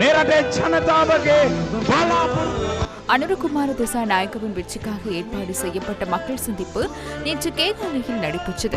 நேரடே ஜனதாவகே பாலாபுர் அனுரகுமார திசா நாயகவின் வெற்றிக்காக ஏற்பாடு செய்யப்பட்ட மக்கள் சந்திப்பு நேற்று கேகாலையில் நடைபெற்றது.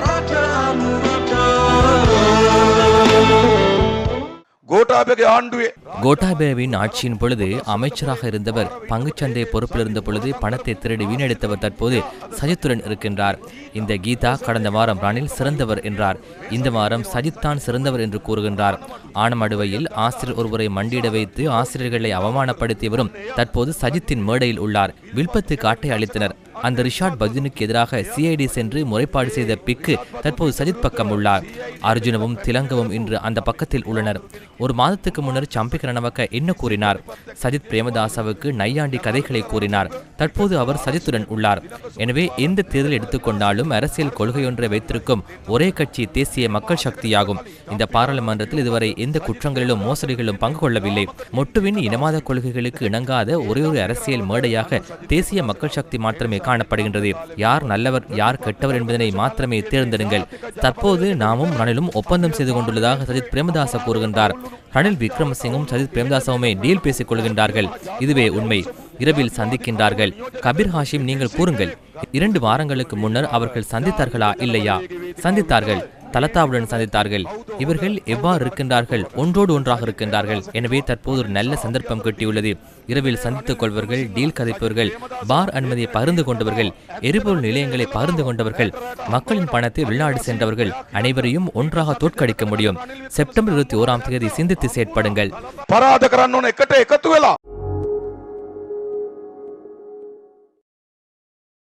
கோட்டாபேவின் ஆட்சியின் பொழுது அமைச்சராக இருந்தவர் பங்குச்சந்தை பொறுப்பில் இருந்த பொழுது பணத்தை திருடி வீணடித்தவர் தற்போது சஜித்துடன் இருக்கின்றார். இந்த கீதா கடந்த வாரம் ரணில் சிறந்தவர் என்றார். இந்த வாரம் சஜித் தான் சிறந்தவர் என்று கூறுகின்றார். ஆனமடுவையில் ஆசிரியர் ஒருவரை மண்டியிட வைத்து ஆசிரியர்களை அவமானப்படுத்தியவரும் தற்போது சஜித்தின் மேடையில் உள்ளார். வில்பத்து காட்டை அளித்தனர். அந்த ரிஷாட் பகுதினுக்கு எதிராக சிஐடி சென்று முறைப்பாடு செய்த பிக்கு தற்போது சஜித் பக்கம் உள்ளார். அர்ஜுனவும் திலங்கவும் இன்று அந்த பக்கத்தில் உள்ளனர். ஒரு மாதத்துக்கு முன்னர் சம்பிக்க ரணவக்க என்ன கூறினார்? சஜித் பிரேமதாசவுக்கு நையாண்டி கதைகளை கூறினார். தற்போது அவர் சஜித்துடன் உள்ளார். எனவே எந்த தேர்தல் எடுத்துக்கொண்டாலும் அரசியல் கொள்கையொன்றை வைத்திருக்கும் ஒரே கட்சி தேசிய மக்கள் சக்தியாகும். இந்த பாராளுமன்றத்தில் இதுவரை எந்த குற்றங்களிலும் மோசடிகளிலும் பங்கு கொள்ளவில்லை. மொட்டுவின் இனவாத கொள்கைகளுக்கு இணங்காத ஒரே ஒரு அரசியல் மேடையாக தேசிய மக்கள் சக்தி மாற்றமே காணப்படுகின்றது. யார் நல்லவர் யார் கெட்டவர் என்பதனை மாத்திரமே தேர்ந்தெடுங்கள். தற்போது நாமும் ரணிலும் ஒப்பந்தம் செய்து கொண்டுள்ளதாக சஜித் பிரேமதாச கூறுகின்றார். ரணில் விக்ரமசிங்கும் சஜித் பிரேமதாசவுமே டீல் பேசிக் கொள்கின்றார்கள். இதுவே உண்மை. இரவில் சந்திக்கின்றார்கள். கபீர் ஹாஷிம் நீங்கள் கூறுங்கள். இரண்டு வாரங்களுக்கு முன்னர் அவர்கள் சந்தித்தார்களா இல்லையா? சந்தித்தார்கள். தலத்தாவுடன் சந்தித்தார்கள். இவர்கள் எவ்வாறு இருக்கின்றார்கள்? ஒன்றோடு ஒன்றாக இருக்கின்றார்கள். எனவே தற்போது ஒரு நல்ல சந்தர்ப்பம் கிட்டியுள்ளது. இரவில் சந்தித்துக் கொள்வர்கள் டீல் கதைப்பவர்கள் பார் அனுமதியை பகிர்ந்து கொண்டவர்கள் எரிபொருள் நிலையங்களை பகிர்ந்து கொண்டவர்கள் மக்களின் பணத்தை வெளிநாடு சென்றவர்கள் அனைவரையும் ஒன்றாக தோற்கடிக்க முடியும். செப்டம்பர் இருபத்தி ஓராம் தேதி சிந்தித்து செயற்படுங்கள்.